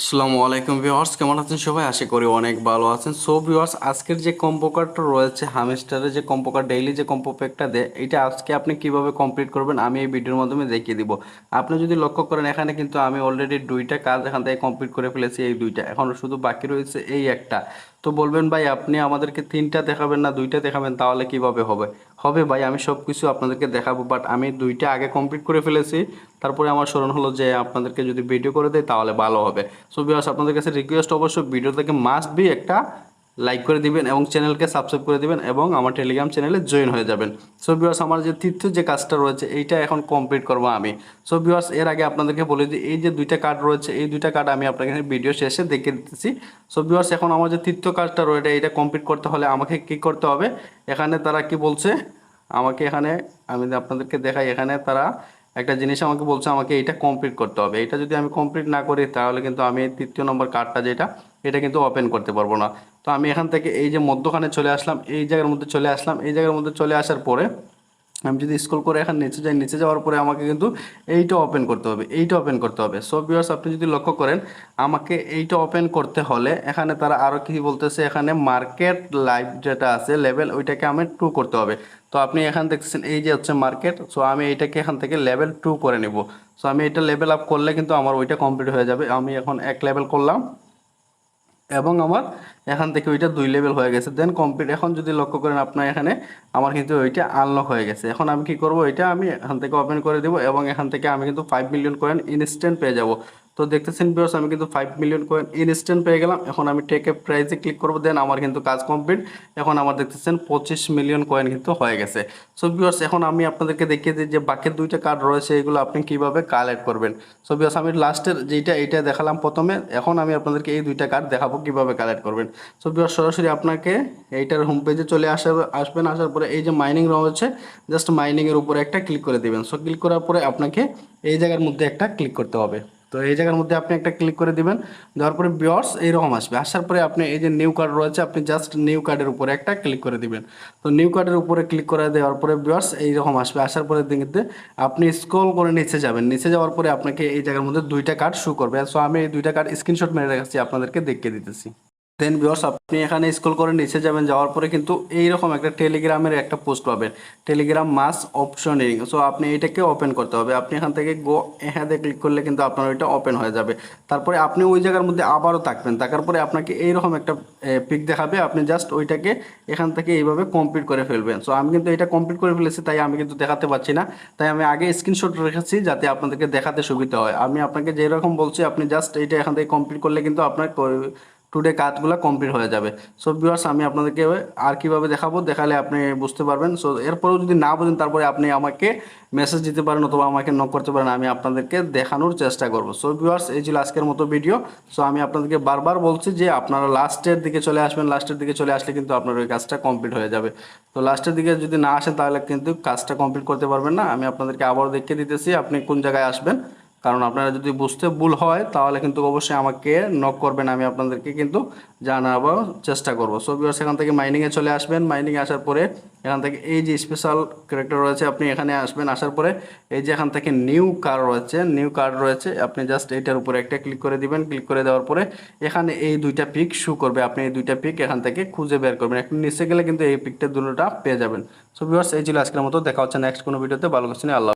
আসসালামু আলাইকুম ভিউয়ার্স, কেমন আছেন সবাই? আশা করি অনেক ভালো আছেন। সো ভিউয়ার্স, আজকের যে কম্পো কার্ডটা রয়েছে, হামিস্টারের যে কম্পো কার্ড ডেইলি যে কম্পো প্যাকটা দেয়, এটা আজকে আপনি কীভাবে কমপ্লিট করবেন, আমি এই ভিডিওর মাধ্যমে দেখিয়ে দিব। আপনি যদি লক্ষ্য করেন, এখানে কিন্তু আমি অলরেডি দুইটা কাজ এখান থেকে কমপ্লিট করে ফেলেছি, এই দুইটা। এখন শুধু বাকি রয়েছে এই একটা। তো বলবেন, ভাই, আপনি আমাদেরকে তিনটা দেখাবেন না, দুইটা দেখাবেন, তাহলে কীভাবে হবে? হবে ভাই, আমি সব কিছু আপনাদেরকে দেখাবো বাট আমি দুইটা আগে কমপ্লিট করে ফেলেছি। তারপরে আমার স্মরণ হলো যে আপনাদেরকে যদি ভিডিও করে দেয় তাহলে ভালো হবে। সো বিয়াস আপনাদের কাছে রিকোয়েস্ট অবশ্যই ভিডিও থেকে মাস্ট বি একটা লাইক করে দিবেন এবং চ্যানেলকে সাবস্ক্রাইব করে দিবেন এবং আমার টেলিগ্রাম চ্যানেলে জয়েন হয়ে যাবেন। সো বিয়াস আমার যে তৃতীয় যে কাজটা রয়েছে, এইটা এখন কমপ্লিট করব আমি। সো বিয়াস এর আগে আপনাদেরকে বলে দিই, এই যে দুইটা কার্ড রয়েছে, এই দুইটা কার্ড আমি আপনাকে ভিডিও শেষে দেখে দিতেছি। সো বিয়াস এখন আমার যে তৃতীয় কাজটা রয়েছে, এটা কমপ্লিট করতে হলে আমাকে কি করতে হবে? এখানে তারা কি বলছে? আমাকে এখানে, আমি আপনাদেরকে দেখাই এখানে, তারা একটা জিনিস আমাকে বলছে, আমাকে এটা কমপ্লিট করতে হবে। এটা যদি আমি কমপ্লিট না করি, তাহলে কিন্তু আমি তৃতীয় নম্বর কার্ডটা যেটা, এটা কিন্তু ওপেন করতে পারব না। তো আমি এখান থেকে এই যে মধ্যখানে চলে আসলাম, এই জায়গার মধ্যে চলে আসলাম, এই জায়গার মধ্যে চলে আসার পরে আমি যদি স্ক্রল করে এখন নিচে যাই, নিচে যাওয়ার পরে আমাকে কিন্তু এইটা ওপেন করতে হবে, এইটা ওপেন করতে হবে। সো ভিউয়ার্স আপনি যদি লক্ষ্য করেন, আমাকে এইটা ওপেন করতে হলে এখানে তারা আরও কি বলতেছে, এখানে মার্কেট লাইভ যেটা আছে লেভেল ওইটাকে আমি টু করতে হবে। তো আপনি এখান দেখছেন এই যে হচ্ছে মার্কেট সো আমি এইটাকে এখান থেকে লেভেল টু করে নেব। সো আমি এটা লেভেল আপ করলে কিন্তু আমার ওইটা কমপ্লিট হয়ে যাবে। আমি এখন এক লেভেল করলাম। এবং আমার এখান থেকে ওইটা দুই লেভেল হয়ে গেছে। দেন কমপ্লিট এখন যদি লক্ষ্য করেন আপনার এখানে আমার কিন্তু ওইটা আনলক হয়ে গেছে। এখন আমি কি করব? এটা আমি এখান থেকে ওপেন করে দেবো এবং এখান থেকে আমি কিন্তু ফাইভ মিলিয়ন কয়েন ইনস্ট্যান্ট পেয়ে যাব। তো দেখতেছেন বিয়স আমি কিন্তু ফাইভ মিলিয়ন কয়েন ইনস্ট্যান্ট পেয়ে গেলাম। এখন আমি টেকে প্রাইজে ক্লিক করব দেন আমার কিন্তু কাজ কমপ্লিট এখন আমার দেখতেছেন পঁচিশ মিলিয়ন কয়েন কিন্তু হয়ে গেছে। সো বিয়স এখন আমি আপনাদেরকে দেখিয়ে দিই যে বাকি দুইটা কার্ড রয়েছে, এগুলো আপনি কীভাবে কালেক্ট করবেন। সো বিয়স আমি লাস্টের যেইটা, এইটা দেখালাম প্রথমে। এখন আমি আপনাদেরকে এই দুইটা কার্ড দেখাবো কীভাবে কালেক্ট করবেন। সো বিয়স সরাসরি আপনাকে এইটার হোম পেজে চলে আসা, আসবেন। আসার পরে এই যে মাইনিং রয়েছে জাস্ট মাইনিংয়ের উপরে একটা ক্লিক করে দেবেন। সো ক্লিক করার পরে আপনাকে এই জায়গার মধ্যে একটা ক্লিক করতে হবে। তো এই জায়গার মধ্যে আপনি একটা ক্লিক করে দিবেন, দেওয়ার পরে বিয়র্স এইরকম আসবে। আসার পরে আপনি এই যে নিউ কার্ড রয়েছে, আপনি জাস্ট নিউ কার্ডের উপরে একটা ক্লিক করে দিবেন। তো নিউ কার্ডের উপরে ক্লিক করে দেওয়ার পরে বিয়র্স এইরকম আসবে। আসার পরে দিকে আপনি স্ক্রল করে নিচে যাবেন। নিচে যাওয়ার পরে আপনাকে এই জায়গার মধ্যে দুইটা কার্ড শু করবে। সো আমি এই দুইটা কার্ড স্ক্রিনশট মেরে রাখছি, আপনাদেরকে দেখিয়ে দিতেছি। দেন বিয়র্স আপনি এখানে স্কুল করে নিচে যাবেন, যাওয়ার পরে কিন্তু এইরকম একটা টেলিগ্রামের একটা পোস্ট পাবেন। টেলিগ্রাম মাস অপশনিং সো আপনি এটাকে ওপেন করতে হবে। আপনি এখান থেকে গো হ্যাঁতে ক্লিক করলে কিন্তু আপনার ওইটা ওপেন হয়ে যাবে। তারপরে আপনি ওই জায়গার মধ্যে আবারও থাকবেন। থাকার পরে আপনাকে এইরকম একটা পিক দেখাবে। আপনি জাস্ট ওইটাকে এখান থেকে এইভাবে কমপ্লিট করে ফেলবেন। সো আমি কিন্তু এটা কমপ্লিট করে ফেলেছি, তাই আমি কিন্তু দেখাতে পারছি না। তাই আমি আগে স্ক্রিনশট রেখেছি, যাতে আপনাদেরকে দেখাতে সুবিধা হয়। আমি আপনাকে যেরকম বলছি, আপনি জাস্ট এইটা এখান থেকে কমপ্লিট করলে কিন্তু আপনার টুডে কাজগুলো কমপ্লিট হয়ে যাবে। সো ভিউয়ার্স আমি আপনাদেরকে আর কীভাবে দেখাবো দেখালে আপনি বুঝতে পারবেন। সো এরপরেও যদি না বোঝেন, তারপরে আপনি আমাকে মেসেজ দিতে পারেন অথবা আমাকে নক করতে পারেন, আমি আপনাদেরকে দেখানোর চেষ্টা করব। সো ভিউয়ার্স এই ছিল আজকের মতো ভিডিও সো আমি আপনাদেরকে বারবার বলছি যে আপনারা লাস্টের দিকে চলে আসবেন লাস্টের দিকে চলে আসলে কিন্তু আপনার ওই কাজটা কমপ্লিট হয়ে যাবে। তো লাস্টের দিকে যদি না আসেন, তাহলে কিন্তু কাজটা কমপ্লিট করতে পারবেন না। আমি আপনাদেরকে আবারও দেখিয়ে দিতেছি, আপনি কোন জায়গায় আসবেন। কারণ আপনারা যদি বুঝতে ভুল হয়, তাহলে কিন্তু অবশ্যই আমাকে নক করবেন, আমি আপনাদেরকে কিন্তু জানাবার চেষ্টা করব। সো বিয়ার্স এখান থেকে মাইনিংয়ে চলে আসবেন। মাইনিংয়ে আসার পরে এখান থেকে এই যে স্পেশাল ক্যারেক্টার রয়েছে, আপনি এখানে আসবেন। আসার পরে এই যে এখান থেকে নিউ কার্ড রয়েছে নিউ কার্ড রয়েছে, আপনি জাস্ট এইটার উপরে একটা ক্লিক করে দিবেন। ক্লিক করে দেওয়ার পরে এখানে এই দুইটা পিক শু করবে। আপনি এই দুইটা পিক এখান থেকে খুঁজে বের করবেন। একটু নিচে গেলে কিন্তু এই পিকটা দুটোটা পেয়ে যাবেন। সো বিয়ার্স এই ছিল আজকের মতো। দেখা হচ্ছে নেক্সট কোনো ভিডিওতে ভালো কিছু নেই আল্লাহ